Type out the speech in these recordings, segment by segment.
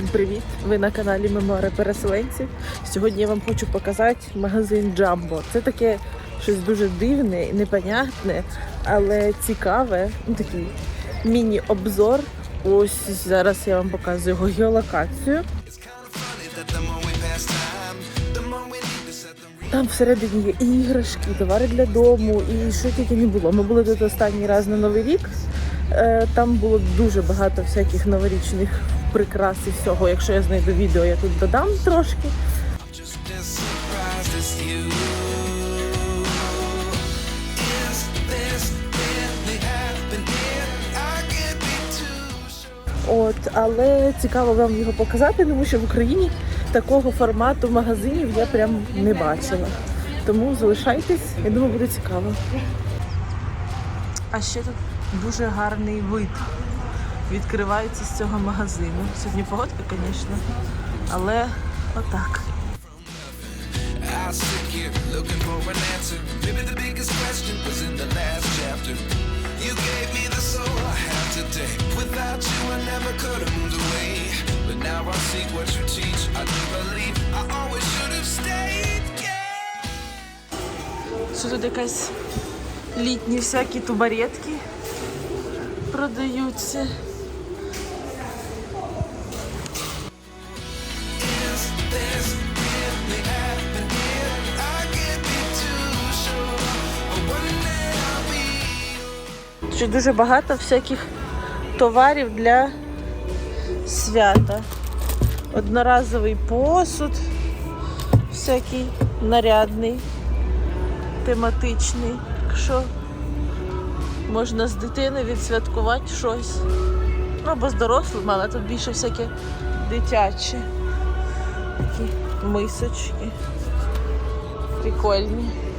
Всім привіт! Ви на каналі Мемори Переселенців. Сьогодні я вам хочу показати магазин Джамбо. Це таке щось дуже дивне і непонятне, але цікаве. Ну, такий міні-обзор. Ось зараз я вам показую його геолокацію. Там всередині є іграшки, товари для дому, і що тільки не було. Ми були тут останній раз на Новий рік. Е, Там було дуже багато всяких новорічних прикрас і всього. Якщо я знайду відео, я тут додам трошки. От, але цікаво вам його показати, тому що в Україні такого формату магазинів я прям не бачила. Тому залишайтесь, я думаю, буде цікаво. А ще тут дуже гарний вид. Відкривається з цього магазину. Сьогодні погодка, звісно, але отак. I sit here looking for an answer. Maybe the biggest question was in the last chapter. You gave me the soul I have today. Without you, I never could have moved away. But now I see what you teach. I do believe I always should have stayed. Yeah. Що тут якась літні всякі тубаретки продаються. Ще дуже багато всяких товарів для свята. Одноразовий посуд, всякий нарядний, тематичний. Якщо можна з дитини відсвяткувати щось. Ну, або з дорослим, але тут більше всяке дитяче. Такі мисочки. Прикольні.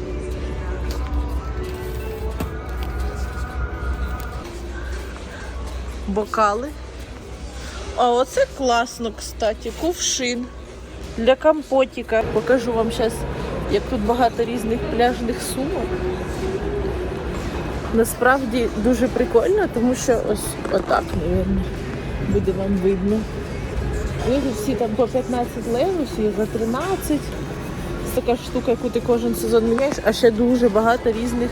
Бокали. А оце класно, кстати, кувшин для компотика. Покажу вам зараз, як тут багато різних пляжних сумок. Насправді дуже прикольно, тому що ось отак, мабуть, буде вам видно. Вони всі там по 15 левів, всі за 13. Це така штука, яку ти кожен сезон міняєш, а ще дуже багато різних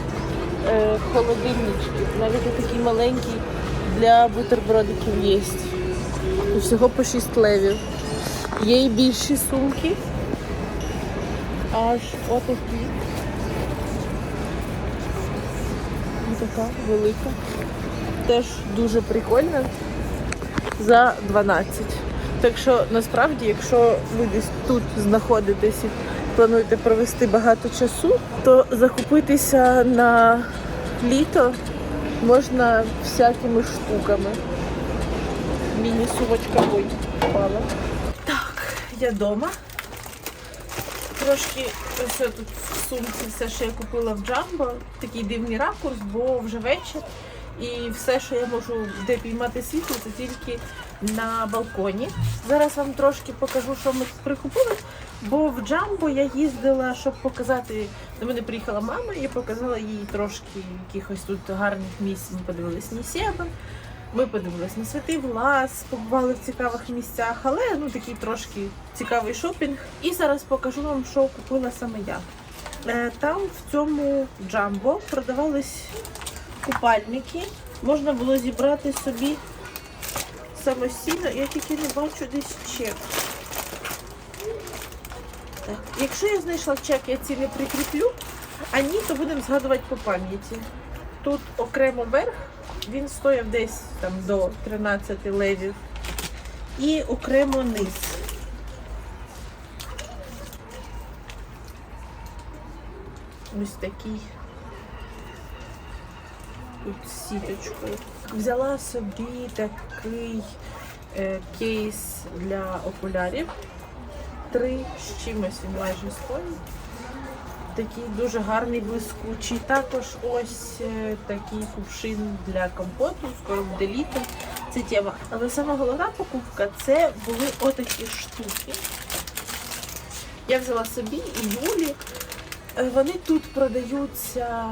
е, холодильничків. Навіть такий маленький для бутербродиків є. Всього по 6 левів. Є і більші сумки. Аж отакі. Така велика. Теж дуже прикольна. За 12. Так що насправді, якщо ви десь тут знаходитесь і плануєте провести багато часу, то закупитися на літо можна всякими штуками. Міні-сумочка ой, впала. Так, я вдома. Трошки ось тут в сумці все, що я купила в Джамбо. Такий дивний ракурс, бо вже вечір. І все, що я можу де піймати світло, це тільки на балконі. Зараз вам трошки покажу, що ми прикупили. Бо в Джамбо я їздила, щоб показати. До мене приїхала мама, я показала їй трошки якихось тут гарних місць. Ми подивились Нісєбен, ми подивились на Святий Влас, побували в цікавих місцях, але ну такий трошки цікавий шопінг. І зараз покажу вам, що купила саме я. Е, Там в цьому Джамбо продавались купальники. Можна було зібрати собі самостійно. Я тільки не бачу десь чек. Так. Якщо я знайшла чек, я ці не прикріплю, а ні, то будемо згадувати по пам'яті. Тут окремо верх, він стояв десь там до 13 левів. І окремо низ. Ось такий. Тут сіточкою. Взяла собі такий е, кейс для окулярів. Три з чимось він майже стоїть. Такий дуже гарний блискучий. Також ось е, такий кувшин для компоту, скоро буде літо. Це тема. Але сама головна покупка це були отакі штуки. Я взяла собі і Юлі. Е, Вони тут продаються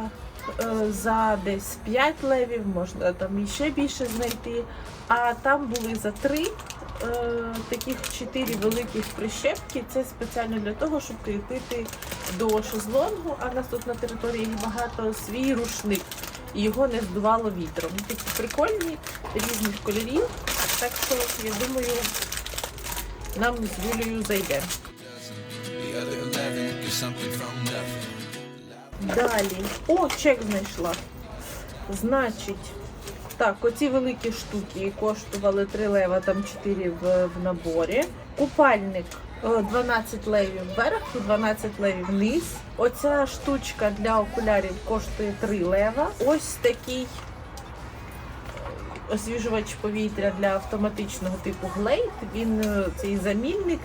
е, за десь 5 левів, можна там і ще більше знайти. А там були за 3. Е, таких чотири великих прищепки. Це спеціально для того, щоб кріпити до шезлонгу, а в нас тут на території їх багато свій рушник. І його не здувало вітром. Такі прикольні, різних кольорів. Так що я думаю, нам з Юлією зайде. Далі. О, чек знайшла. Значить, так, оці великі штуки коштували 3 лева, там 4 в, в наборі. Купальник е, 12 левів вверх і 12 левів вниз. Оця штучка для окулярів коштує 3 лева. Ось такий освіжувач повітря для автоматичного типу Glade. Він е, цей замінник.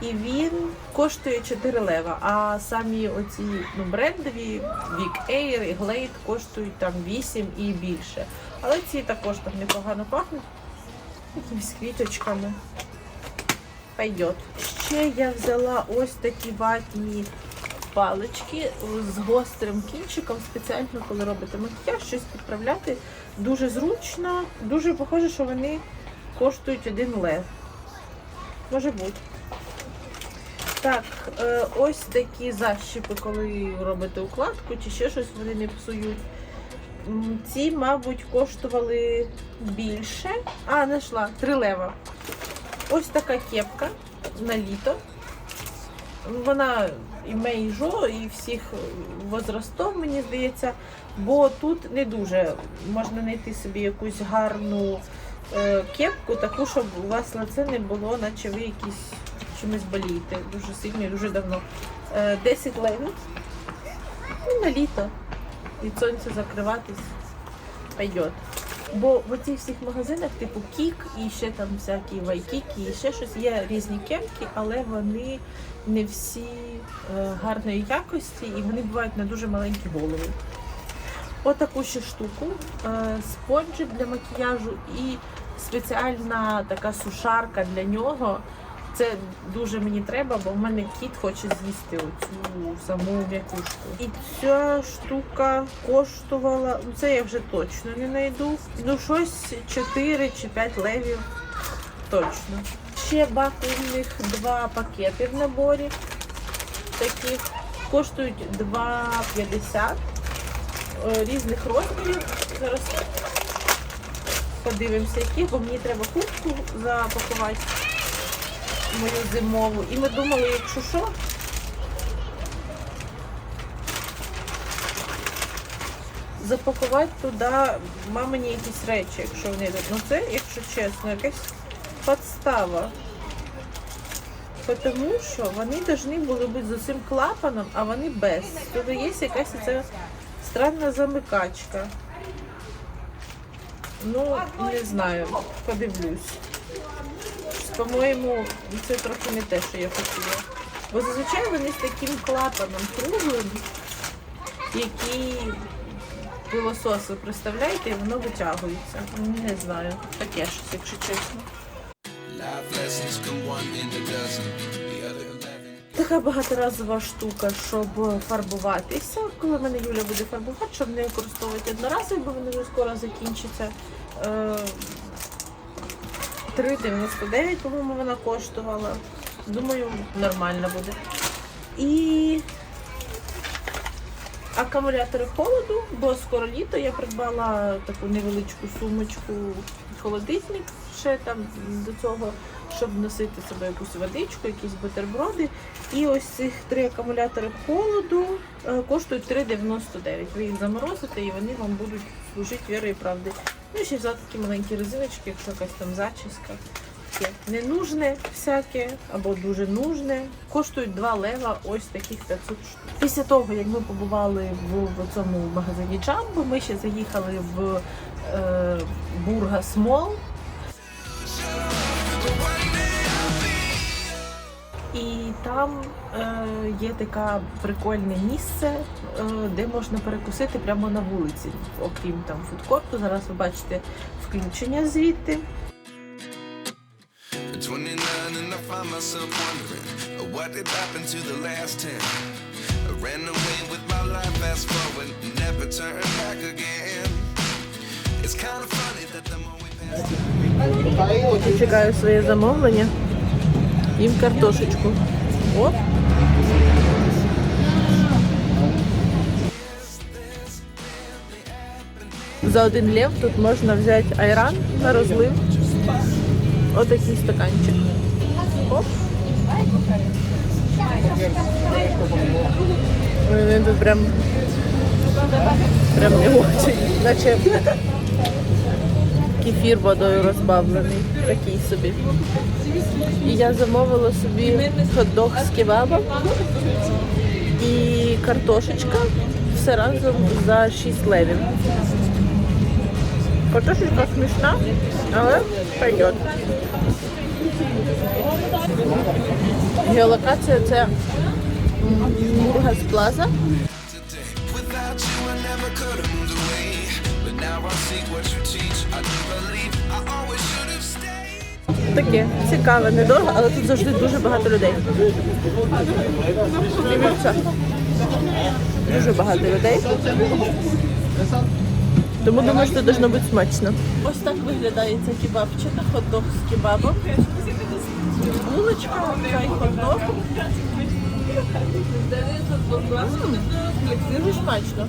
І він коштує 4 лева. А самі оці ну, брендові Vic Air і Glade коштують там 8 і більше. Але ці також там непогано пахнуть. Якимись квіточками. Пойдет. Ще я взяла ось такі ватні палички з гострим кінчиком, спеціально, коли робите макіяж, щось підправляти. Дуже зручно, дуже похоже, що вони коштують 1 лев. Може бути. Так, е, ось такі защіпи, коли робите укладку чи ще щось, вони не псують. Ці, мабуть, коштували більше. А, знайшла, 3 лева. Ось така кепка на літо. Вона і мейжо, і всіх возрастов, мені здається, бо тут не дуже можна знайти собі якусь гарну е, кепку, таку, щоб у вас лице не було, наче ви якісь чимось болієте дуже сильно і дуже давно. Е, 10 левів. Ну, на літо. Від сонця закриватись пойдет. Бо в оцих всіх магазинах, типу Кік і ще там всякі вайкіки, і ще щось є різні кепки, але вони не всі е, гарної якості і вони бувають на дуже маленькі голови. Отаку ще штуку. Е, спонжик для макіяжу і спеціальна така сушарка для нього. Це дуже мені треба, бо в мене кіт хоче з'їсти оцю саму м'якушку. І ця штука коштувала, ну це я вже точно не знайду. Ну щось 4 чи 5 левів точно. Ще бакульних два пакети в наборі. Таких коштують 2,50 е, різних розмірів. Зараз подивимося, які, бо мені треба куртку запакувати мою зимову. І ми думали, якщо що. Запакувати туди мамині якісь речі, якщо вони. Ну це, якщо чесно, якась подстава. Тому що вони повинні були бути з цим клапаном, а вони без. Тут є якась ця странна замикачка. Ну, не знаю, подивлюсь. По-моєму, це трохи не те, що я хотіла. Бо зазвичай вони з таким клапаном круглим, який пилосос, представляєте, і воно витягується. Не знаю. Таке щось, якщо чесно. Така багаторазова штука, щоб фарбуватися. Коли мене Юля буде фарбувати, щоб не використовувати одноразово, бо вони вже скоро закінчаться. Е, 3,99, по-моєму, вона коштувала. Думаю, нормально буде. І акумулятори холоду, бо скоро літо я придбала таку невеличку сумочку холодильник ще там до цього, щоб носити з собою якусь водичку, якісь бутерброди. І ось цих три акумулятори холоду е, коштують 3,99. Ви їх заморозите і вони вам будуть служити вірою і правди. Ну і ще взяти такі маленькі резиночки, якщо якась там зачіска. Таке Ненужне всяке або дуже нужне. Коштують 2 лева ось таких 500 штук. Після того, як ми побували в, в цьому магазині Джамбо, ми ще заїхали в е, Бургас Мол. Там е, є таке прикольне місце, е, де можна перекусити прямо на вулиці, окрім там фудкорту. Зараз ви бачите включення звідти. At 29 and I find myself wondering uh, what did happen to the last 10. I ran away with my life, fast forward, never turn back again. It's kind of funny that the more we pass. І чекаю своє замовлення. Їм картошечку. О! За один лев тут можна взяти айран на розлив. Отакий стаканчик. Оп. Він тут прям прям не очень. Наче кефір водою розбавлений. Такий собі. І я замовила собі хот-дог з кебабом і картошечка. Все разом за 6 левів. Картошечка смішна, але пойдет. Геолокація це Мургас Плаза. Today. Without you, I never could have moved away. But now I see what you teach. I do believe I always should have stayed. Таке цікаве, недорого, але тут завжди дуже багато людей. Дивіться. Дуже багато людей. Тому думаю, що должно бути смачно. Ось так виглядає ця кебабчина, хот-дог з кебабом. Булочка, чай, хот-дог. Дуже смачно.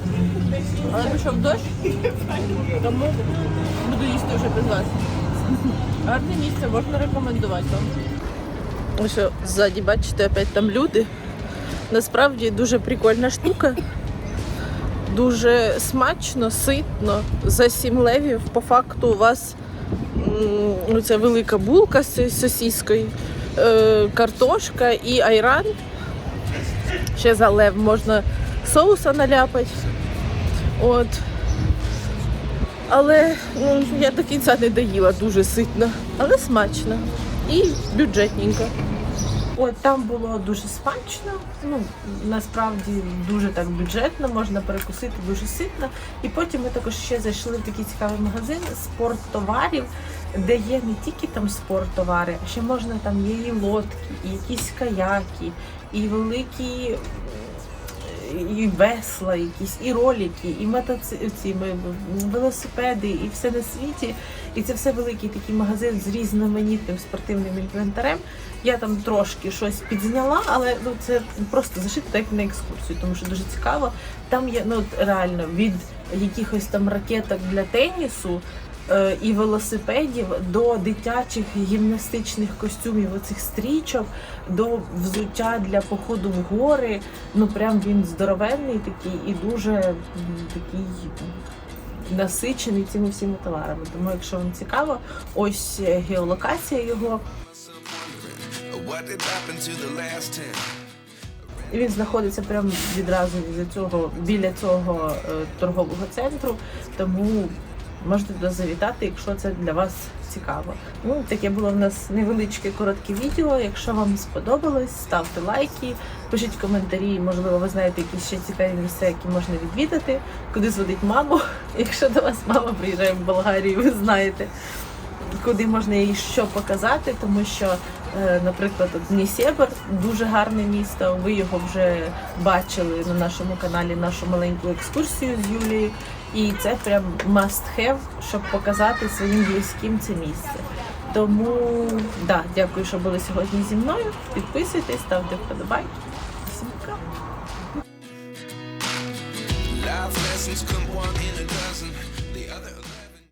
Але пішов дощ, тому буду їсти вже без вас. Гарне місце, можна рекомендувати вам. Ось ззаді, бачите, опять там люди. Насправді дуже прикольна штука. Дуже смачно, ситно. За 7 левів по факту у вас м, оця велика булка з сосіскою, е, картошка і айран. Ще за лев можна соуса наляпати. От. Але ну, я до кінця не доїла дуже ситно, але смачно і бюджетненько. От там було дуже смачно. Ну насправді дуже так бюджетно, можна перекусити дуже ситно. І потім ми також ще зайшли в такий цікавий магазин спорттоварів, де є не тільки там спорттовари, а ще можна там є і лодки, і якісь каяки, і великі і весла, якісь, і ролики, і мотоци... ці, ми- велосипеди, і все на світі. І це все великий такий магазин з різноманітним спортивним інвентарем. Я там трошки щось підзняла, але ну це просто зашито так на екскурсію, тому що дуже цікаво. Там є ну реально від якихось там ракеток для тенісу. Е, І велосипедів до дитячих гімнастичних костюмів, оцих стрічок, до взуття для походу в гори. Ну прям він здоровенний такий і дуже такий насичений цими всіми товарами. Тому, якщо вам цікаво, ось е, геолокація його. І Він знаходиться прямо відразу біля цього, біля цього е, торгового центру, тому можете туди завітати, якщо це для вас цікаво. Ну, таке було в нас невеличке коротке відео. Якщо вам сподобалось, ставте лайки, пишіть коментарі. Можливо, ви знаєте якісь ще цікаві місця, які можна відвідати, куди зводить маму. Якщо до вас мама приїжджає в Болгарію, ви знаєте. Куди можна їй що показати, тому що, наприклад, от Днісєбр дуже гарне місто. Ви його вже бачили на нашому каналі, нашу маленьку екскурсію з Юлією. І це прям must have, щоб показати своїм близьким це місце. Тому да, дякую, що були сьогодні зі мною. Підписуйтесь, ставте вподобайки. Всім пока!